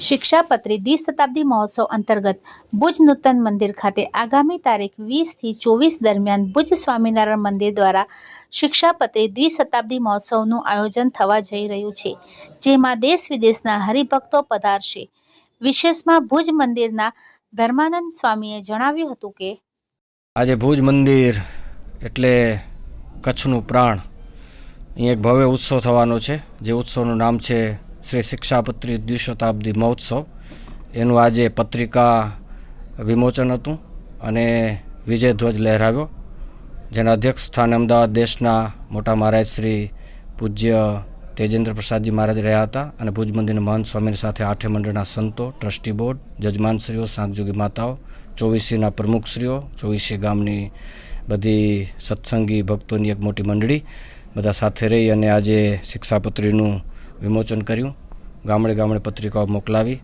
શિક્ષાપત્રી દ્વિશતાબ્દી મહોત્સવ અંતર્ગત ભુજ નૂતન મંદિર ખાતે આગામી તારીખ વીસથી ચોવીસ દરમિયાન ભુજ સ્વામિનારાયણ મંદિર દ્વારા શિક્ષાપત્રી દ્વિશતાબ્દી મહોત્સવનું આયોજન થવા જઈ રહ્યું છે, જેમાં દેશ વિદેશના હરિભક્તો પધારશે. વિશેષમાં ભુજ મંદિરના ધર્માનંદ સ્વામીએ જણાવ્યું હતું કે, આજે ભુજ મંદિર એટલે કચ્છનું પ્રાણ. અહીં એક ભવ્ય ઉત્સવ થવાનો છે, જે ઉત્સવનું નામ છે શ્રી શિક્ષાપત્રી દ્વિશતાબ્દી મહોત્સવ. એનું આજે પત્રિકા વિમોચન હતું અને વિજય ધ્વજ લહેરાવ્યો. જેના અધ્યક્ષ સ્થાને અમદાવાદ દેશના મોટા મહારાજ શ્રી પૂજ્ય તેજેન્દ્ર પ્રસાદજી મહારાજ રહ્યા હતા અને ભુજ મંદિરના મહંત સ્વામીની સાથે આઠે મંડળના સંતો, ટ્રસ્ટી બોર્ડ, જજમાનશ્રીઓ સાંગજોગી માતાઓ, ચોવીસીના પ્રમુખશ્રીઓ, ચોવીસી ગામની બધી સત્સંગી ભક્તોની એક મોટી મંડળી, બધા સાથે રહી અને આજે શિક્ષાપત્રીનું વિમોચન કર્યું. ગામડે ગામડે પત્રિકાઓ મોકલાવી.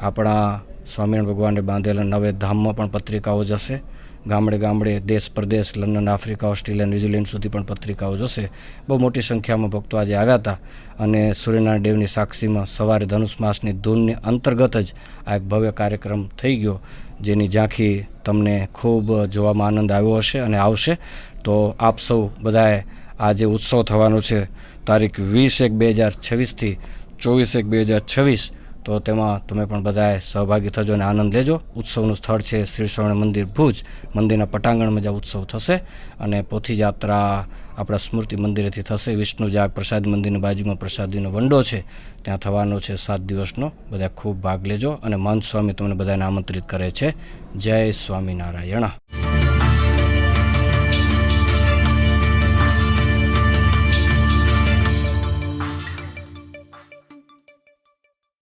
આપણા સ્વામિનારાયણ ભગવાને બાંધેલા નવે ધામમાં પણ પત્રિકાઓ જશે. ગામડે ગામડે દેશ પરદેશ, London, Africa, Australia, New Zealand સુધી પણ પત્રિકાઓ જશે. બહુ મોટી સંખ્યામાં ભક્તો આજે આવ્યા હતા અને સૂર્યનારાયણ દેવની સાક્ષીમાં સવારે ધનુષ માસની ધૂનની અંતર્ગત જ આ એક ભવ્ય કાર્યક્રમ થઈ ગયો, જેની ઝાંખી તમને ખૂબ જોવામાં આનંદ આવ્યો હશે અને આવશે. તો આપ સૌ બધાએ આ જે ઉત્સવ થવાનો છે. તારીખ વીસ એક બે હજાર છવ્વીસથી ચોવીસ એક બે હજાર છવ્વીસ. તો તેમાં તમે પણ બધાએ સહભાગી થજો અને આનંદ લેજો. ઉત્સવનું સ્થળ છે શ્રી સ્વામી મંદિર ભુજ. મંદિરના પટાંગણમાં જ ઉત્સવ થશે અને પોથી યાત્રા આપણા સ્મૃતિ મંદિરેથી થશે. વિષ્ણુ જાગ પ્રસાદ મંદિરની બાજુમાં પ્રસાદીનો વંડો છે. ત્યાં થવાનો છે સાત દિવસનો. બધા ખૂબ ભાગ લેજો અને મહંત સ્વામી તમને બધાને આમંત્રિત કરે છે. જય સ્વામિનારાયણ.